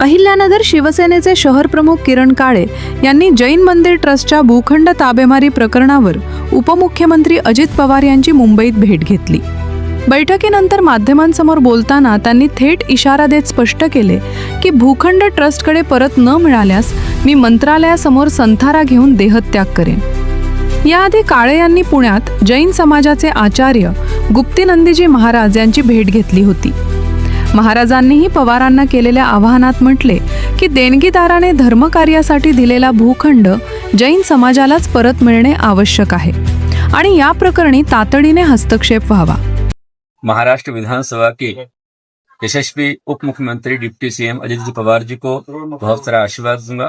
अहिल्यानगर शिवसेनेचे शहर प्रमुख किरण काळे यांनी जैन मंदिर ट्रस्टच्या भूखंड ताबेमारी प्रकरणावर उपमुख्यमंत्री अजित पवार यांची मुंबईत भेट घेतली. बैठकीनंतर माध्यमांसमोर बोलताना त्यांनी थेट इशारा देत स्पष्ट केले की भूखंड ट्रस्टकडे परत न मिळाल्यास मी मंत्रालयासमोर संथारा घेऊन देहत्याग करेन. याआधी काळे यांनी पुण्यात जैन समाजाचे आचार्य गुप्तीनंदीजी महाराज यांची भेट घेतली होती. महाराजांनीही पवारांना केलेल्या आवाहनात म्हटले की देणगीदाराने धर्मकार्यासाठी दिलेला भूखंड जैन समाजालाच परत मिळणे आवश्यक आहे. आणि या प्रकरणी तातडीने हस्तक्षेप व्हावा. महाराष्ट्र विधानसभा के यशस्वी उपमुख्यमंत्री डिप्टी सीएम अजित पवार जी को बहुत सारा आशीर्वाद दूंगा।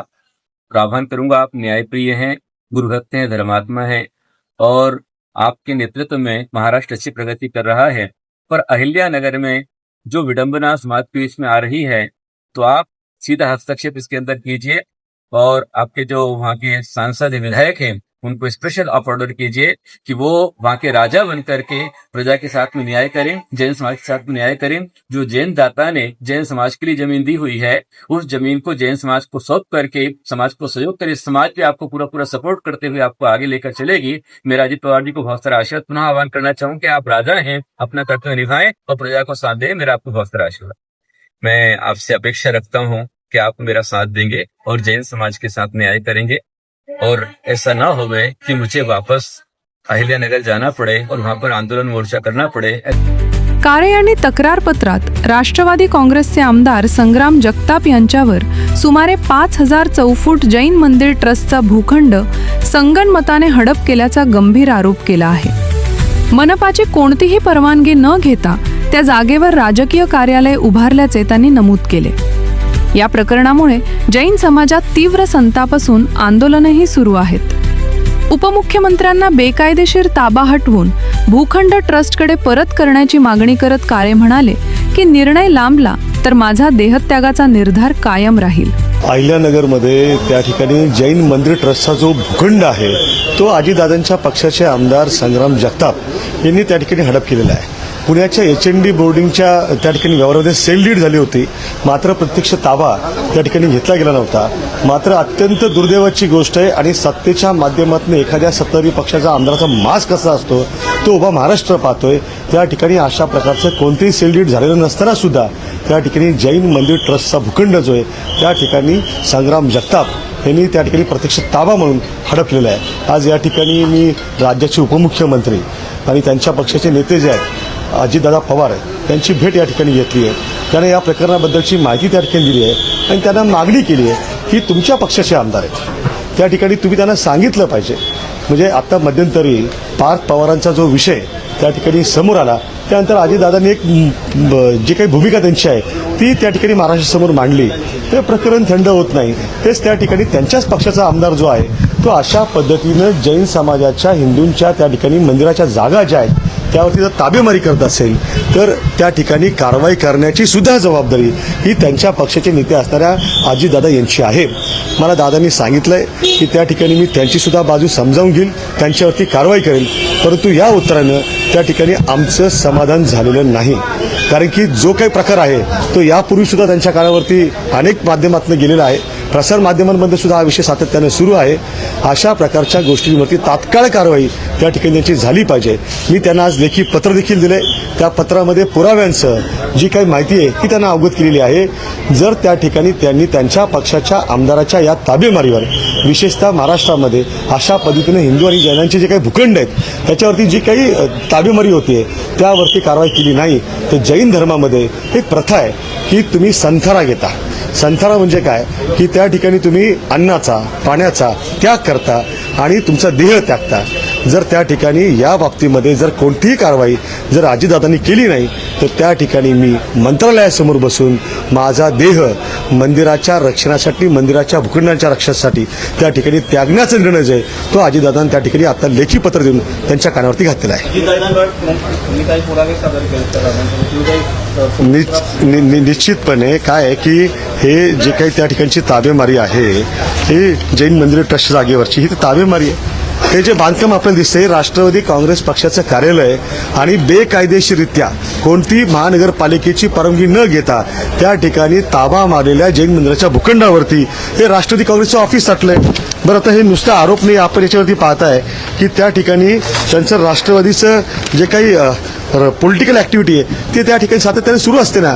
और आह्वान करूंगा आप न्यायप्रिय हैं गुरुभक्त हैं धर्मात्मा हैं और आपके नेतृत्व में महाराष्ट्र अच्छी प्रगति कर रहा है। पर अहिल्या नगर में जो विडंबना समाज के इसमें आ रही है तो आप सीधा हस्तक्षेप इसके अंदर कीजिए और आपके जो वहाँ के सांसद विधायक हैं उनको स्पेशल आप ऑर्डर कीजिए कि वो वहाँ के राजा बन करके प्रजा के साथ में न्याय करें, जैन समाज के साथ में न्याय करें। जो जैन दाता ने जैन समाज के लिए ज़मीन दी हुई है, उस ज़मीन को जैन समाज को सौंप करके, समाज को सहयोग करे। समाज भी आपको पूरा पूरा सपोर्ट करते हुए आपको आगे लेकर चलेगी। मेरा अजित पवार जी को बहुत सारा आशीर्वाद। पुनः आह्वान करना चाहूँ कि आप राजा हैं, अपना कर्तव्य निभाएँ और प्रजा को साथ दें। मेरा आपको बहुत सारा आशीर्वाद। मैं आपसे अपेक्षा रखता हूँ कि आप मेरा साथ देंगे और जैन समाज के साथ न्याय करेंगे। और ऐसा ना हो कि मुझे वापस अहिल्यानगर जाना पड़े और वहाँ पर आंदोलन मोर्चा करना पड़े। कारे यांनी तक्रार पत्रात राष्ट्रवादी काँग्रेसचे आमदार संग्राम जगताप यांच्यावर सुमारे पाच हजार चौफूट जैन मंदिर ट्रस्टचा भूखंड संगणमताने हडप केल्याचा गंभीर आरोप केला आहे. मनपाची कोणतीही परवानगी न घेता त्या जागेवर राजकीय कार्यालय उभारल्याचे त्यांनी नमूद केले. या प्रकरणामुळे जैन समाजात तीव्र संताप असून आंदोलनही सुरू आहेत. उपमुख्यमंत्र्यांना बेकायदेशीर ताबा हटवून भूखंड ट्रस्टकडे परत करण्याची मागणी करत काळे म्हणाले की निर्णय लांबला तर माझा देहत्यागाचा निर्धार कायम राहील. अहिल्यानगरमध्ये त्या ठिकाणी जैन मंदिर ट्रस्टचा जो भूखंड आहे तो आजीदादांच्या पक्षाचे आमदार संग्राम जगताप यांनी त्या ठिकाणी हडप केलेला आहे. पुण्याच्या एच एन डी बोर्डिंगच्या त्या ठिकाणी व्यवहारामध्ये सेल लीड झाली होती. मात्र प्रत्यक्ष ताबा त्या ठिकाणी घेतला गेला नव्हता. मात्र अत्यंत दुर्दैवाची गोष्ट आहे आणि सत्तेच्या माध्यमातून एखाद्या सत्ताधारी पक्षाचा आमदाराचा मास कसा असतो तो उभा महाराष्ट्र पाहतोय. त्या ठिकाणी अशा प्रकारचं कोणतेही सेल लीड झालेलं नसताना सुद्धा त्या ठिकाणी जैन मंदिर ट्रस्टचा भूखंड जो आहे त्या ठिकाणी संग्राम जगताप यांनी त्या ठिकाणी प्रत्यक्ष ताबा म्हणून हडपलेला आहे. आज या ठिकाणी मी राज्याचे उपमुख्यमंत्री आणि त्यांच्या पक्षाचे नेते जे आहेत अजितदादा पवार यांची भेट या ठिकाणी घेतली आहे. त्यांना या प्रकरणाबद्दलची माहिती त्या ठिकाणी दिली आहे आणि त्यांना मागणी केली आहे की तुमच्या पक्षाचे आमदार आहेत. त्या ठिकाणी तुम्ही त्यांना सांगितलं पाहिजे. म्हणजे आता मध्यंतरी पार्थ पवारांचा जो विषय त्या ठिकाणी समोर आला त्यानंतर अजितदादांनी एक जी काही भूमिका त्यांची आहे ती त्या ठिकाणी महाराष्ट्रासमोर मांडली. ते प्रकरण थंड होत नाही. तेच त्या ठिकाणी त्यांच्याच पक्षाचा आमदार जो आहे तो अशा पद्धतीनं जैन समाजाच्या हिंदूंच्या त्या ठिकाणी मंदिराच्या जागा ज्या आहेत त्यावरती जर ताबेमारी करत असेल तर त्या ठिकाणी कारवाई करण्याची सुद्धा जबाबदारी ही त्यांच्या पक्षाचे नेते असणाऱ्या आजीदादा यांची आहे. मला दादांनी सांगितलंय की त्या ठिकाणी मी त्यांची सुद्धा बाजू समजावून घेईल त्यांच्यावरती कारवाई करेल. परंतु या उत्तरानं त्या ठिकाणी आमचं समाधान झालेलं नाही. कारण की जो काही प्रकार आहे तो यापूर्वी सुद्धा त्यांच्या काळावरती अनेक माध्यमातून गेलेला आहे. प्रसारमाध्यमांमध्ये सुद्धा हा विषय सातत्यानं सुरू आहे. अशा प्रकारच्या गोष्टींवरती तात्काळ कारवाई त्या ठिकाणी त्यांची झाली पाहिजे. मी त्यांना आज लेखी पत्र देखील दिले त्या पत्रामध्ये पुराव्यांसह जी काही माहिती आहे ती त्यांना अवगत केलेली आहे. जर त्या ठिकाणी त्यांनी त्यांच्या पक्षाच्या आमदाराच्या या ताबेमारीवर विशेषतः महाराष्ट्रामध्ये अशा पद्धतीने हिंदू आणि जैनांचे जे काही भूखंड आहेत त्याच्यावरती जी काही ताबेमारी होती त्यावरती कारवाई केली नाही. तर जैन धर्मामध्ये एक प्रथा आहे की तुम्ही संथारा घेता. संथारा म्हणजे काय? की त्या ठिकाणी तुम्ही अन्नाचा पाण्याचा त्याग करता आणि तुमचा देह त्यागता. जर त्या ठिकाणी या बाबतीमध्ये जर कोणतीही कारवाई जर आजीदादांनी केली नाही तर त्या ठिकाणी मी मंत्रालयासमोर बसून माझा देह मंदिराच्या रक्षणासाठी मंदिराच्या भूखंडांच्या रक्षणासाठी त्या ठिकाणी त्यागण्याचा निर्णय जो आहे तो आजीदादांनी त्या ठिकाणी आता लेखी पत्र देऊन त्यांच्या कानावरती घातलेला आहे. नि- निश्चितपणे काय आहे की हे जे काही त्या ठिकाणची ताबेमारी आहे ही जैन मंदिर ट्रस्ट जागेवरची ही तर ताबेमारी आहे. हे जे बांधकाम आपल्याला दिसते राष्ट्रवादी काँग्रेस पक्षाचं कार्यालय आणि बेकायदेशीररित्या कोणती महानगरपालिकेची परवानगी न घेता त्या ठिकाणी ताबा मारलेल्या जैन मंदिराच्या भूखंडावरती हे राष्ट्रवादी काँग्रेसचं ऑफिस साठलंय. बरं आता हे नुसतं आरोप नाही आपण याच्यावरती पाहताय की त्या ठिकाणी त्यांचं राष्ट्रवादीचं जे काही पॉलिटिकल ऍक्टिव्हिटी आहे ते त्या ठिकाणी सातत्याने सुरू असते ना.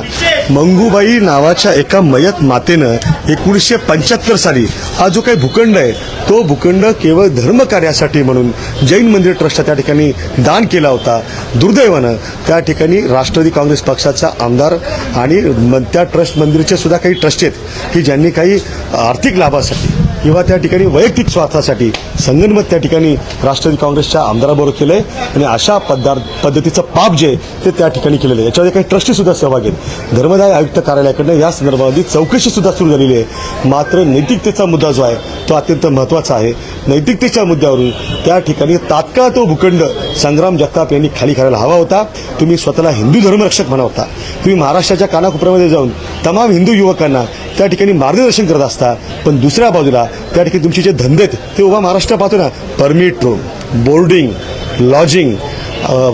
मंगूबाई नावाच्या एका मयत मातेनं एकोणीसशे पंच्याहत्तर साली हा जो काही भूखंड आहे तो भूखंड केवळ धर्मकार्यासाठी म्हणून जैन मंदिर ट्रस्टच्या त्या ठिकाणी दान केला होता. दुर्दैवानं त्या ठिकाणी राष्ट्रवादी काँग्रेस पक्षाचा आमदार आणि म- त्या ट्रस्ट मंदिरचे सुद्धा काही ट्रस्टी आहेत की ज्यांनी काही आर्थिक लाभासाठी किंवा त्या ठिकाणी वैयक्तिक स्वार्थासाठी संगणमत त्या ठिकाणी राष्ट्रवादी काँग्रेसच्या आमदाराबरोबर केलंय. आणि अशा पद्धार पद्धतीचं पाप जे आहे ते त्या ठिकाणी केलेलं आहे. याच्यामध्ये काही ट्रस्टी सुद्धा सहभागी आहेत. धर्मदाय आयुक्त कार्यालयाकडनं या संदर्भामध्ये चौकशी सुद्धा सुरू झालेली आहे. मात्र नैतिकतेचा मुद्दा जो आहे तो अत्यंत महत्त्वाचा आहे. नैतिकतेच्या मुद्द्यावरून त्या ठिकाणी तात्काळ तो भूखंड संग्राम जगताप यांनी खाली करायला हवा होता. तुम्ही स्वतःला हिंदू धर्मरक्षक म्हणा होता तुम्ही महाराष्ट्राच्या कानाकोपऱ्यामध्ये जाऊन तमाम हिंदू युवकांना त्या ठिकाणी मार्गदर्शन करत असता पण दुसऱ्या बाजूला त्या ठिकाणी तुमचे जे धंदे आहेत ते उभा महाराष्ट्र पाहतो ना permit room boarding lodging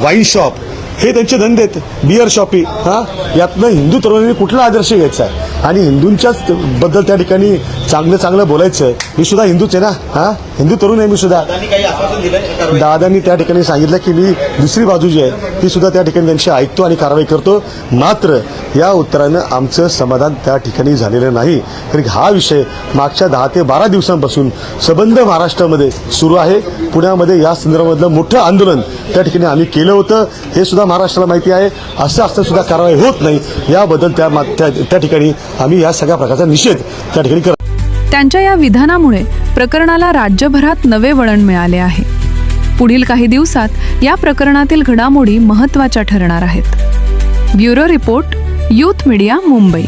wine shop हे त्यांचे धंदे आहेत. बिअर शॉपी हां? यातनं हिंदू तरुणांनी कुठला आदर्श घ्यायचा? आहे आणि हिंदूंच्याच बद्दल त्या ठिकाणी चांगलं चांगलं बोलायचं आहे मी सुद्धा हिंदूच आहे ना? हां? हिंदू तरुण आहे मी सुद्धा दादांनी त्या ठिकाणी सांगितलं की मी दुसरी बाजू जी आहे ती सुद्धा त्या ठिकाणी त्यांची ऐकतो आणि कारवाई करतो. मात्र या उत्तरानं आमचं समाधान त्या ठिकाणी झालेलं नाही. कारण हा विषय मागच्या दहा ते बारा दिवसांपासून सबंध महाराष्ट्रामध्ये सुरू आहे. पुण्यामध्ये या संदर्भामधलं मोठं आंदोलन त्या ठिकाणी आम्ही केलं होतं. हे सुद्धा महाराष्ट्राला माहिती आहे. असं असता सुद्धा कारवाई होत नाही. याबद्दल त्या त्या ठिकाणी आम्ही या सगळ्या प्रकारचा निषेध त्या ठिकाणी करत त्यांच्या या विधानामुळे प्रकरणाला राज्यभरात नवे वळण मिळाले आहे. पुढील काही दिवसात या प्रकरणातील घडामोडी महत्त्वाच्या ठरणार आहेत. Bureau report youth media Mumbai.